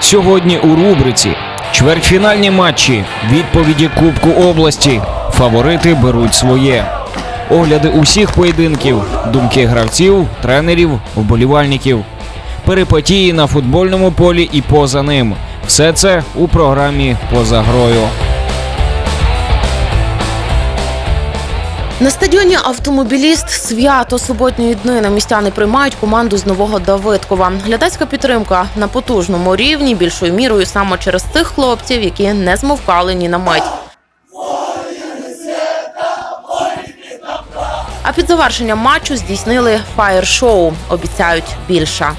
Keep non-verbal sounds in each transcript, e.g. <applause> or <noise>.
Сьогодні у рубриці чвертьфінальні матчі, відповіді Кубку області. Фаворити беруть своє. Огляди усіх поєдинків, думки гравців, тренерів, вболівальників. Перипетії на футбольному полі і поза ним. Все це у програмі поза грою. На стадіоні автомобіліст свято суботньої днини містяни приймають команду з нового Давидкова. Глядацька підтримка на потужному рівні, більшою мірою саме через тих хлопців, які не змовкали ні на мить. А під завершенням матчу здійснили фаєр-шоу. Обіцяють більше.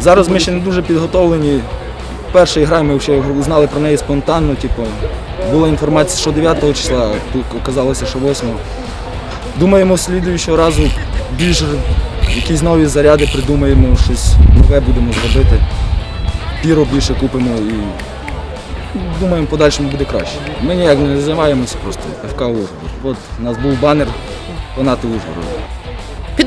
Зараз ми ще не дуже підготовлені. Перший гра ми вже знали про неї спонтанно. Типу, була інформація, що 9 числа, тут оказалося, що 8. Думаємо, слідуючого разу більш якісь нові заряди придумаємо, щось нове будемо зробити. Піро більше купимо і думаємо, подальшому буде краще. Ми ніяк не займаємося просто ФК Ужгород. От у нас був банер фанати Ужгорода.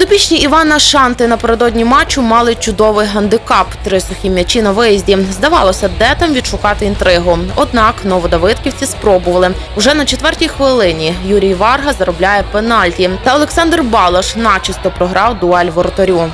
Підопічні Івана Шанти напередодні матчу мали чудовий гандикап – три сухі м'ячі на виїзді. Здавалося, де там відшукати інтригу. Однак новодавидківці спробували. Уже на четвертій хвилині Юрій Варга заробляє пенальті, та Олександр Балаш начисто програв дуаль воротарю.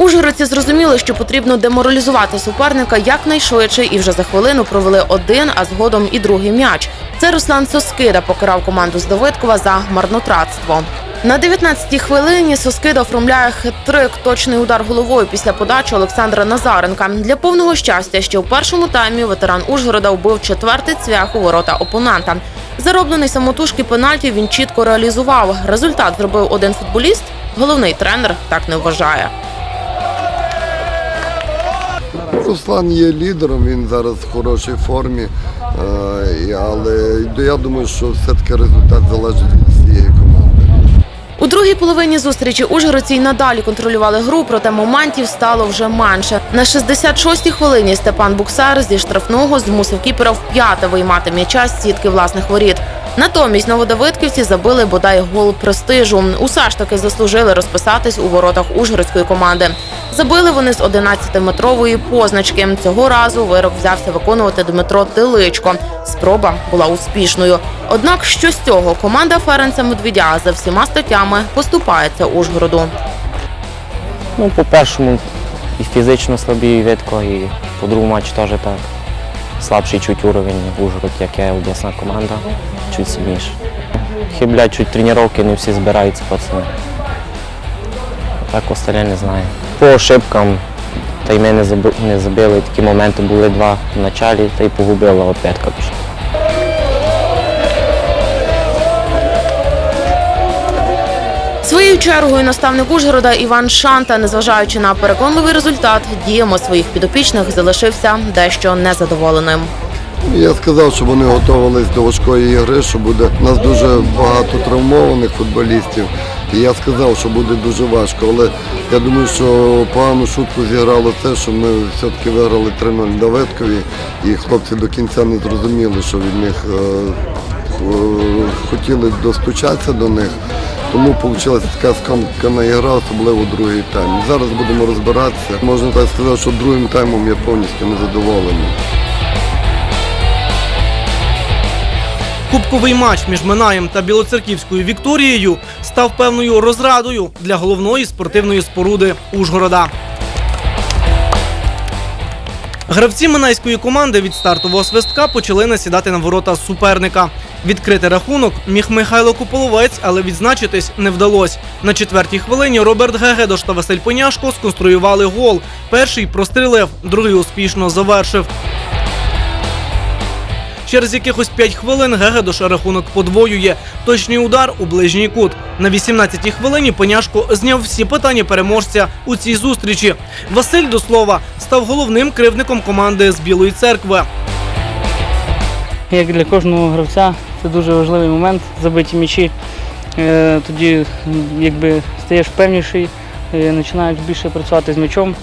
Ужгородці зрозуміли, що потрібно деморалізувати суперника якнайшвидше, і вже за хвилину провели один, а згодом і другий м'яч. Це Руслан Соскида покарав команду з Давидкова за марнотратство. На 19-й хвилині Соскида оформляє хет-трик, точний удар головою після подачі Олександра Назаренка. Для повного щастя, ще в першому таймі ветеран Ужгорода вбив четвертий цвях у ворота опонента. Зароблений самотужки пенальті він чітко реалізував. Результат зробив один футболіст. Головний тренер так не вважає. Руслан є лідером, він зараз в хорошій формі, е, але я думаю, що все-таки результат залежить від цієї команди. У другій половині зустрічі ужгородці й надалі контролювали гру, проте моментів стало вже менше. На 66-й хвилині Степан Буксар зі штрафного змусив кіпера вп'яте виймати м'яча з сітки власних воріт. Натомість новодавидківці забили бодай гол престижу. Усе ж таки заслужили розписатись у воротах ужгородської команди. Забили вони з 11-метрової позначки. Цього разу вирок взявся виконувати Дмитро Тиличко. Спроба була успішною. Однак, що з цього команда Ференца Медведя за всіма статтями поступається Ужгороду. Ну, по першому і фізично слабий Витко, і по другому матчі теж так. Слабший чуть уровень Ужгород, як є обласна команда, чуть сильніше. Хиблять чуть тренування, не всі збираються пацани. Так остальне не знаю. По ошибкам, та й ми не заби- не забили, такі моменти були два в началі, та й погубила от п'ятка пішла. Своєю чергою наставник Ужгорода Іван Шанта, незважаючи на переконливий результат, діями своїх підопічних залишився дещо незадоволеним. Я сказав, що вони готувалися до важкої ігри, що буде у нас дуже багато травмованих футболістів. І я сказав, що буде дуже важко. Але я думаю, що погану шутку зіграло те, що ми все-таки виграли 3-0 Давидкові, і хлопці до кінця не зрозуміли, що від них е, х- хотіли достучатися до них. Тому вийшла така скомкана ігра, особливо другий тайм. Зараз будемо розбиратися. Можна так сказати, що другим таймом я повністю незадоволений. Кубковий матч між Минаєм та Білоцерківською Вікторією став певною розрадою для головної спортивної споруди Ужгорода. Гравці минайської команди від стартового свистка почали насідати на ворота суперника. Відкрити рахунок міг Михайло Куполовець, але відзначитись не вдалося. На четвертій хвилині Роберт Гегедош та Василь Поняшко сконструювали гол. Перший прострілив, другий успішно завершив. Через якихось 5 хвилин Гегедош рахунок подвоює. Точний удар у ближній кут. На 18-й хвилині Поняшко зняв всі питання переможця у цій зустрічі. Василь, до слова, став головним кривдником команди з Білої церкви. Як для кожного гравця це дуже важливий момент забиті м'ячі. Е, Тоді якби стаєш певніший, е, починаєш більше працювати з м'ячом.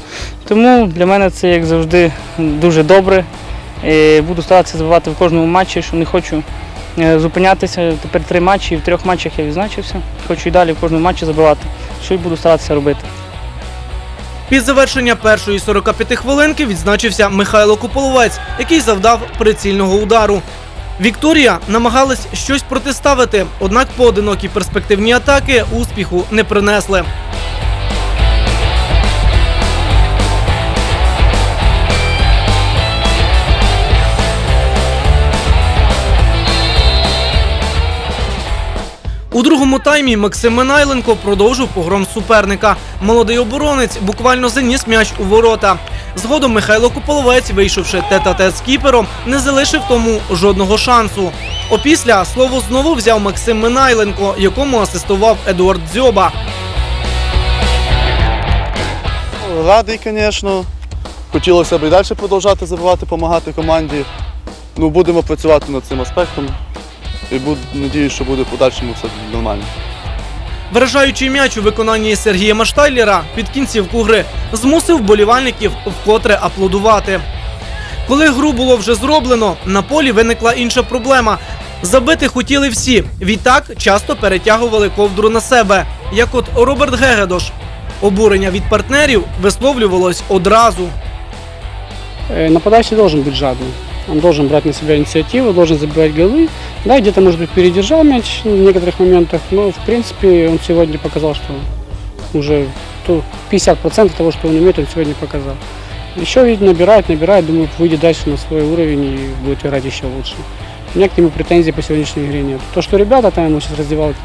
Тому для мене це як завжди дуже добре. Буду старатися забивати в кожному матчі, що не хочу е, зупинятися. Тепер три матчі, і в трьох матчах я відзначився. Хочу і далі в кожному матчі забивати. що й буду старатися робити. Під завершення першої 45 хвилинки відзначився Михайло Куполовець, який завдав прицільного удару. Вікторія намагалась щось протиставити, однак поодинокі перспективні атаки успіху не принесли. У другому таймі Максим Минайленко продовжив погром суперника. Молодий оборонець буквально заніс м'яч у ворота. Згодом Михайло Куполовець, вийшовши тет-а-тет з кіпером, не залишив тому жодного шансу. Опісля слово знову взяв Максим Минайленко, якому асистував Едуард Дзьоба. Радий, звісно. Хотілося б і далі продовжати забивати, допомагати команді. Ну, будемо працювати над цим аспектом. І буду, надію, що буде в подальшому все нормально. Вражаючий м'яч у виконанні Сергія Маштайлера під кінцівку гри змусив болівальників вкотре аплодувати. Коли гру було вже зроблено, на полі виникла інша проблема. Забити хотіли всі. Відтак часто перетягували ковдру на себе, як от Роберт Гегедош. Обурення від партнерів висловлювалось одразу. Э, Нападающий должен быть жадным. Он должен брать на себя инициативу, должен забивать голы. Да, где-то, может быть, передержал мяч в некоторых моментах, но, в принципе, он сегодня показал, что уже то 50% того, что он умеет, он сегодня показал. Еще ведь набирает, набирает, думаю, выйдет дальше на свой уровень и будет играть еще лучше. У меня к нему претензий по сегодняшней игре нет. То, что ребята там ему сейчас раздевалки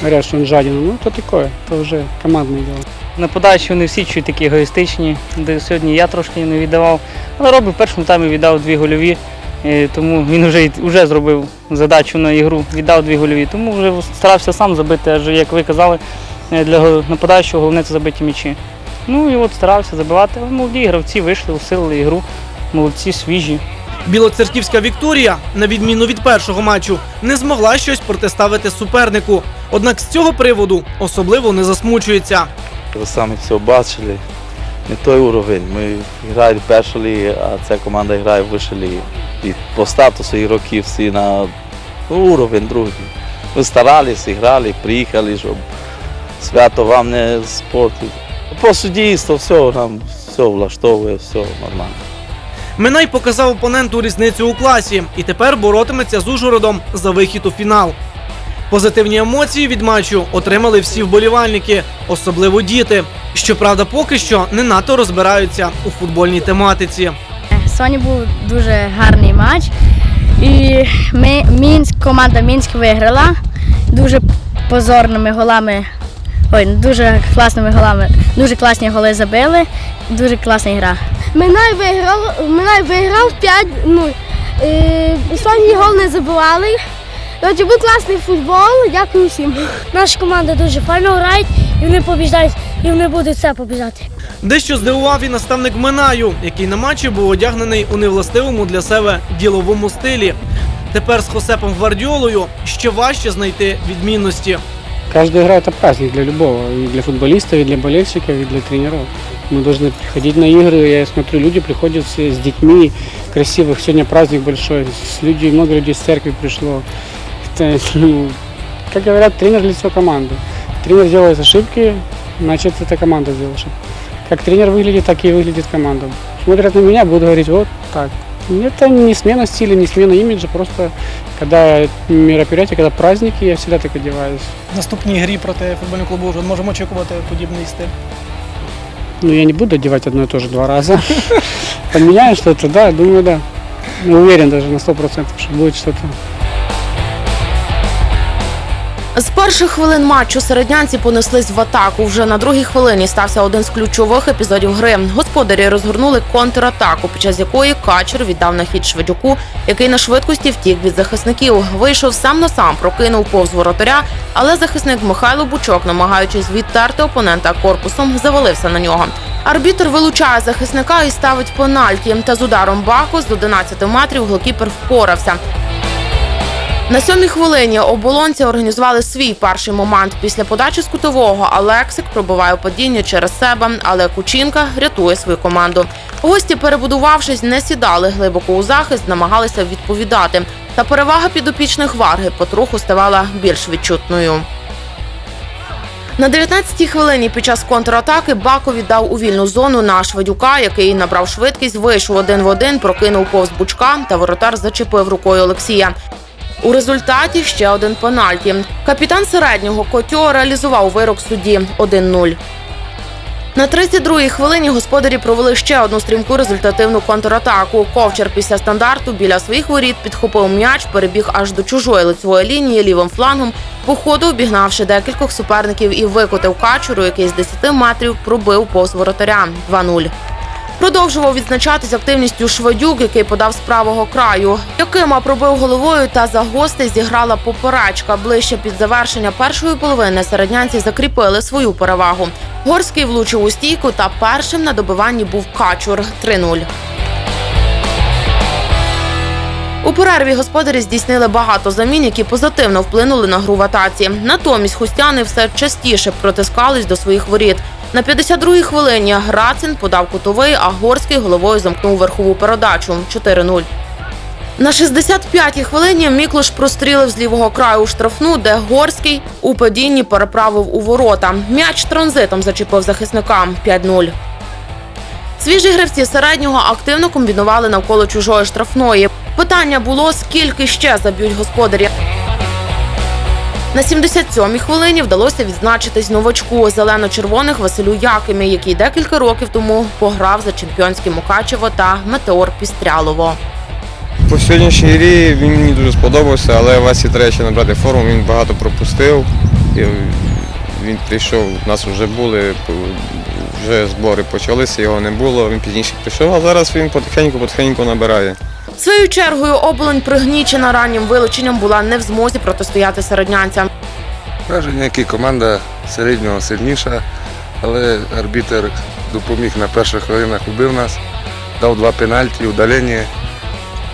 говорят, что он жаден, ну, то такое, это уже командное дело. Нападаючі вони всі чуть такі егоїстичні, де сьогодні я трошки не віддавав. Але робив в першому таймі віддав дві гольові, е, тому він вже, вже зробив задачу на ігру, віддав дві гольові. Тому вже старався сам забити, адже як ви казали, е, для нападаючого головне це забиті м'ячі. Ну і от старався забивати. Молоді гравці вийшли, усилили ігру, молодці, свіжі. Білоцерківська Вікторія, на відміну від першого матчу, не змогла щось протиставити супернику. Однак з цього приводу особливо не засмучується. Ви самі все бачили. Не той уровень. Ми граємо в першій лігі, а ця команда грає в вищій лігі. І по статусу ігроків всі на ну, уровень другий. Ми старалися, грали, приїхали, щоб свято вам не спортити. По суддівству все нам все влаштовує, все нормально. Минай показав опоненту різницю у класі і тепер боротиметься з Ужгородом за вихід у фінал. Позитивні емоції від матчу отримали всі вболівальники, особливо діти. Щоправда, поки що не надто розбираються у футбольній тематиці. Сьогодні був дуже гарний матч. І ми, Мінськ, команда Мінськ виграла дуже позорними голами. Ой, дуже класними голами. Дуже класні голи забили. Дуже класна гра. Минай виграв, Минай виграв 5-0. Е, Останній гол не. Коротше, був класний футбол. Дякую всім. Наша команда дуже файно грає, і вони побіждають, і вони будуть все побіждати. Дещо здивував і наставник Минаю, який на матчі був одягнений у невластивому для себе діловому стилі. Тепер з Хосепом Гвардіолою ще важче знайти відмінності. Каждая игра это праздник для любого, и для футболистов, и для болельщиков, и для тренеров. Мы должны приходить на игры, я смотрю, люди приходят с, с детьми красивых, сегодня праздник большой, с людей, много людей с церкви пришло. Это, ну, как говорят, тренер лицо команды. Тренер делает ошибки, значит, эта команда сделала ошибку. Как тренер выглядит, так и выглядит команда. Смотрят на меня, будут говорить, вот так. Это не смена стиля, не смена имиджа, просто когда мероприятие, когда праздники, я всегда так одеваюсь. В наступній грі проти футбольного клубу «Ужгород» можемо очікувати подібний стиль. Ну, я не буду одевать одно и то же два раза. <laughs> Поменяю что-то, да, думаю, да. Не уверен даже на 100%, что будет что-то. З перших хвилин матчу середнянці понеслись в атаку. Вже на другій хвилині стався один з ключових епізодів гри. Господарі розгорнули контратаку, під час якої качер віддав на хід Шведюку, який на швидкості втік від захисників. Вийшов сам на сам, прокинув повз воротаря, але захисник Михайло Бучок, намагаючись відтерти опонента корпусом, завалився на нього. Арбітр вилучає захисника і ставить пенальті. Та з ударом Баку з 11 метрів голкіпер впорався. На сьомій хвилині оболонці організували свій перший момент після подачі з кутового. Алексик пробиває падіння через себе, але Кучінка рятує свою команду. Гості, перебудувавшись, не сідали глибоко у захист, намагалися відповідати. Та перевага підопічних варги потроху ставала більш відчутною. На 19-й хвилині під час контратаки Бако віддав у вільну зону на Шведюка, який набрав швидкість, вийшов один в один, прокинув повз бучка та воротар зачепив рукою Олексія. У результаті ще один пенальті. Капітан середнього Котьо реалізував вирок судді 1-0. На 32-й хвилині господарі провели ще одну стрімку результативну контратаку. Ковчер після стандарту біля своїх воріт підхопив м'яч, перебіг аж до чужої лицевої лінії лівим флангом, по ходу обігнавши декількох суперників і викотив качуру, який з 10 метрів пробив повз воротаря 2-0. Продовжував відзначатись активністю Шведюк, який подав з правого краю. Якима пробив головою та за гостей зіграла поперечка. Ближче під завершення першої половини середнянці закріпили свою перевагу. Горський влучив у стійку та першим на добиванні був Качур 3-0. У перерві господарі здійснили багато замін, які позитивно вплинули на гру в атаці. Натомість хустяни все частіше протискались до своїх воріт. На 52-й хвилині Грацин подав кутовий, а Горський головою замкнув верхову передачу 4-0. На 65-й хвилині Міклош прострілив з лівого краю у штрафну, де Горський у падінні переправив у ворота. М'яч транзитом зачепив захисника 5-0. Свіжі гравці середнього активно комбінували навколо чужої штрафної. Питання було, скільки ще заб'ють господарі. На 77-й хвилині вдалося відзначитись новачку зелено-червоних Василю Якимі, який декілька років тому пограв за чемпіонське Мукачево та Метеор Пістрялово. По сьогоднішній грі він мені дуже сподобався, але Васі треба ще набрати форму, він багато пропустив. І Він прийшов, у нас вже були, вже збори почалися, його не було, він пізніше прийшов, а зараз він потихеньку-потихеньку набирає. Своєю чергою оболонь пригнічена раннім вилученням була не в змозі протистояти середнянцям. Враження, як команда середнього сильніша, але арбітер допоміг на перших хвилинах, убив нас, дав два пенальті, удалення.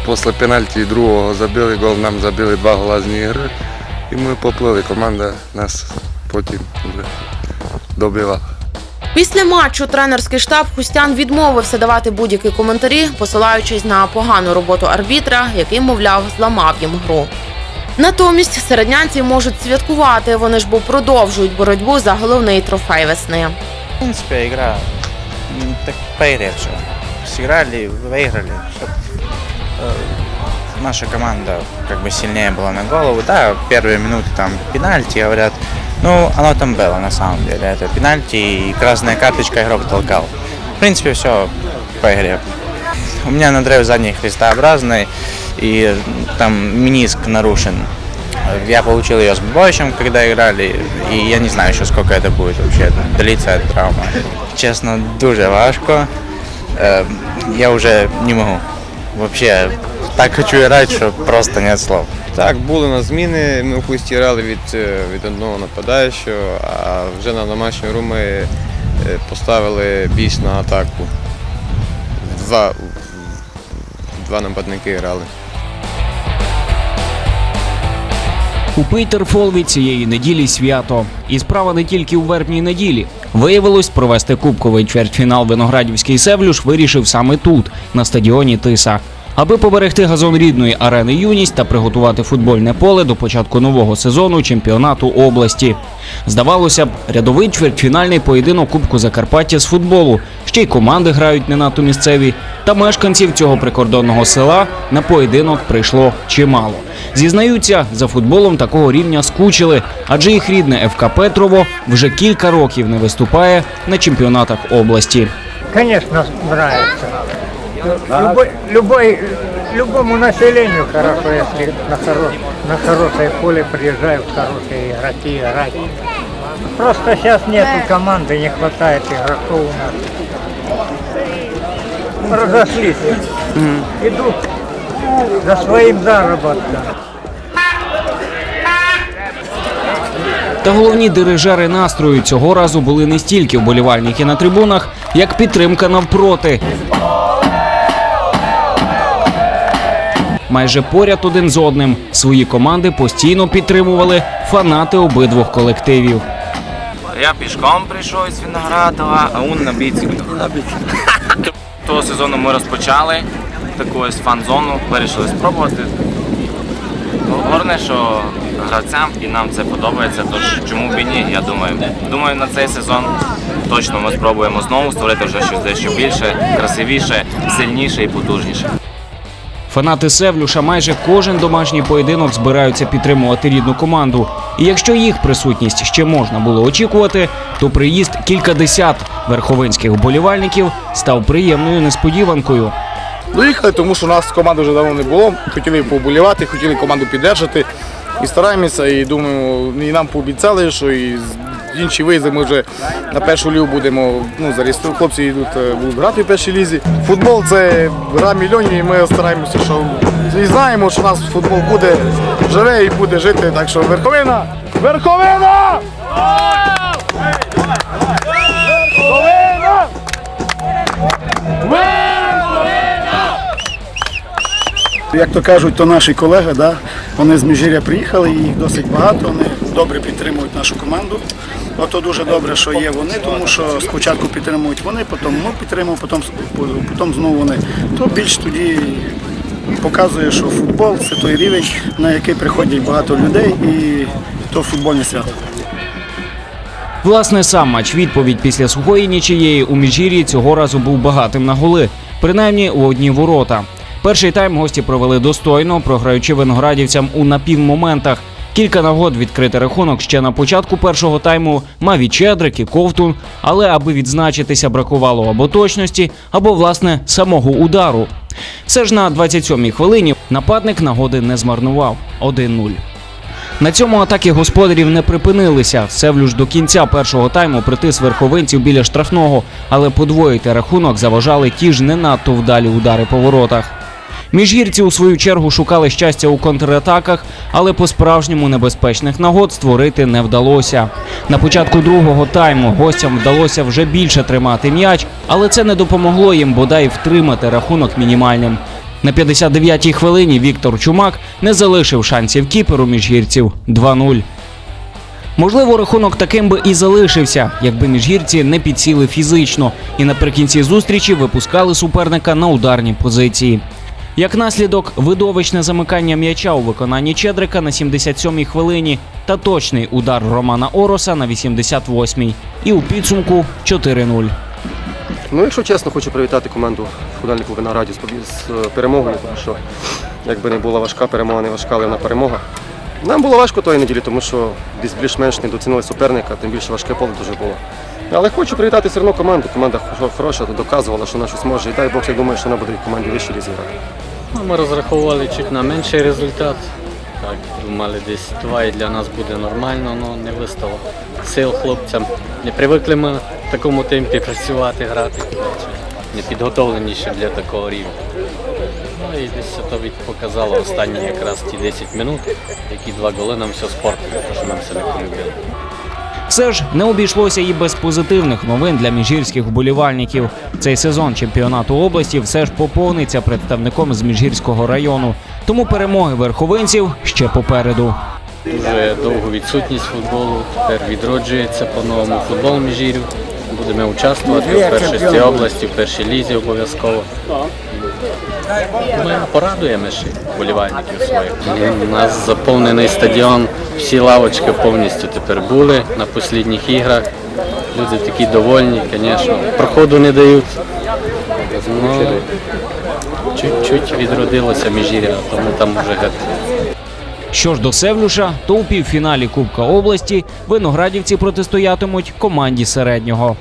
Після пенальті другого забили гол, нам забили два голазні ігри. І ми поплили. Команда нас потім вже добила. Після матчу тренерський штаб Хустян відмовився давати будь-які коментарі, посилаючись на погану роботу арбітра, який, мовляв, зламав їм гру. Натомість середнянці можуть святкувати. Вони ж бо продовжують боротьбу за головний трофей весни. В принципе, игра м, так по игре все. Сыграли, выиграли. Чтоб, э, наша команда как бы сильнее была на голову. Да, первые минуты там пенальти, говорят. Ну, оно там было на самом деле. Это пенальти и красная карточка игрок толкал. В принципе, все по игре. У меня надрыв задний христообразный, и там миниск нарушен. Я получил ее с Бобовичем, когда играли, и я не знаю еще сколько это будет вообще длиться эта травма. Честно, дуже важко. Э, Я уже не могу. Вообще, так хочу играть, что просто нет слов. Так, були на зміни, ми в хусті грали від, е, від одного нападаючого, а вже на домашню гру ми е, поставили більш на атаку. Два, два нападники грали. У Пейтерфолві цієї неділі свято. І справа не тільки у вербній неділі. Виявилось, провести кубковий чвертьфінал Виноградівський Севлюш вирішив саме тут, на стадіоні Тиса. Аби поберегти газон рідної арени юність та приготувати футбольне поле до початку нового сезону чемпіонату області. Здавалося б, рядовий чвертьфінальний поєдинок Кубку Закарпаття з футболу. Ще й команди грають не надто місцеві. Та мешканців цього прикордонного села на поєдинок прийшло чимало. Зізнаються, за футболом такого рівня скучили, адже їх рідне ФК Петрово вже кілька років не виступає на чемпіонатах області. Конечно, нравится. Любой, любой, любому населению хорошо, если на, хоро, на хорошее поле приезжают хорошие игроки играть. Просто сейчас нету команды, не хватает игроков у нас. Разошлись. Идут за своим заработком. Та головні дирижери настрою цього разу були не стільки вболівальники на трибунах, як підтримка навпроти. Майже поряд один з одним свої команди постійно підтримували фанати обидвох колективів. Я пішком прийшов з Виноградова, а он на біциклі. Того сезону ми розпочали таку ось фан-зону, вирішили спробувати. Головне, що гравцям, і нам це подобається. Тож чому б і ні? Я думаю. Думаю, на цей сезон точно ми спробуємо знову створити вже щось дещо більше, красивіше, сильніше і потужніше. Фанати Севлюша майже кожен домашній поєдинок збираються підтримувати рідну команду. І якщо їх присутність ще можна було очікувати, то приїзд кількадесят верховинських вболівальників став приємною несподіванкою. Доїхали, тому що у нас команди вже давно не було. Хотіли поболівати, хотіли команду піддержати. І стараємося, і думаю, і нам пообіцяли, що і інші виїзди ми вже на першу лігу будемо ну, зареєструвати. Хлопці йдуть, е, будуть грати в першій лізі. Футбол це гра мільйонів, і ми стараємося, що і знаємо, що у нас футбол буде живе і буде жити. Так що Верховина! Верховина! Як то кажуть, то наші колеги, да, вони з Міжіря приїхали, їх досить багато, вони добре підтримують нашу команду. Ото дуже добре, що є вони, тому що спочатку підтримують вони, потім ми підтримуємо, потім, потім знову вони. То більш тоді показує, що футбол це той рівень, на який приходять багато людей, і то футбольне свято. Власне, сам матч відповідь після сухої нічиєї у Міжгір'ї цього разу був багатим на голи, принаймні у одні ворота. Перший тайм гості провели достойно, програючи виноградівцям у напівмоментах. Кілька нагод відкрити рахунок ще на початку першого тайму мав і Чедрик, і Ковтун, але аби відзначитися бракувало або точності, або власне самого удару. Все ж на 27-й хвилині нападник нагоди не змарнував 1-0. На цьому атаки господарів не припинилися. Севлюш до кінця першого тайму притис верховинців біля штрафного, але подвоїти рахунок заважали ті ж не надто вдалі удари по воротах. Міжгірці у свою чергу шукали щастя у контратаках, але по-справжньому небезпечних нагод створити не вдалося. На початку другого тайму гостям вдалося вже більше тримати м'яч, але це не допомогло їм бодай втримати рахунок мінімальним. На 59-й хвилині Віктор Чумак не залишив шансів кіперу міжгірців 2-0. Можливо, рахунок таким би і залишився, якби міжгірці не підсіли фізично і наприкінці зустрічі випускали суперника на ударні позиції. Як наслідок, видовищне замикання м'яча у виконанні Чедрика на 77-й хвилині та точний удар Романа Ороса на 88-й. І у підсумку 4-0. Ну, якщо чесно, хочу привітати команду футбольний клуб Винограді з, побі- з е, перемогою, тому що якби не була важка перемога, не важка, але вона перемога. Нам було важко тої неділі, тому що десь більш-менш недооцінили суперника, тим більше важке поле дуже було. Але хочу привітати все одно команду. Команда хороша, доказувала, що вона щось може. І дай Бог, я думаю, що вона буде в команді вищій лізі. Ну, Ми розраховували чуть на менший результат. Так, думали, десь два і для нас буде нормально, але не вистало сил хлопцям. Не привикли ми в такому темпі працювати, грати. Не підготовлені ще для такого рівня. Ну і десь від показало останні якраз ті 10 минут, які два голи нам все спортили, тому що нам все не полюбили. Все ж не обійшлося і без позитивних новин для міжгірських вболівальників. Цей сезон чемпіонату області все ж поповниться представником з міжгірського району. Тому перемоги верховинців ще попереду. Дуже довгу відсутність футболу. Тепер відроджується по-новому футбол Міжірів. Будемо участвувати в першості області, в першій лізі обов'язково. Ми порадуємо ще вболівальників своїх. У нас заповнений стадіон, всі лавочки повністю тепер були на останніх іграх. Люди такі довольні, звісно. Проходу не дають. Ну, чуть-чуть відродилося Міжір'я, тому там вже геть. Що ж до Севлюша, то у півфіналі Кубка області виноградівці протистоятимуть команді середнього.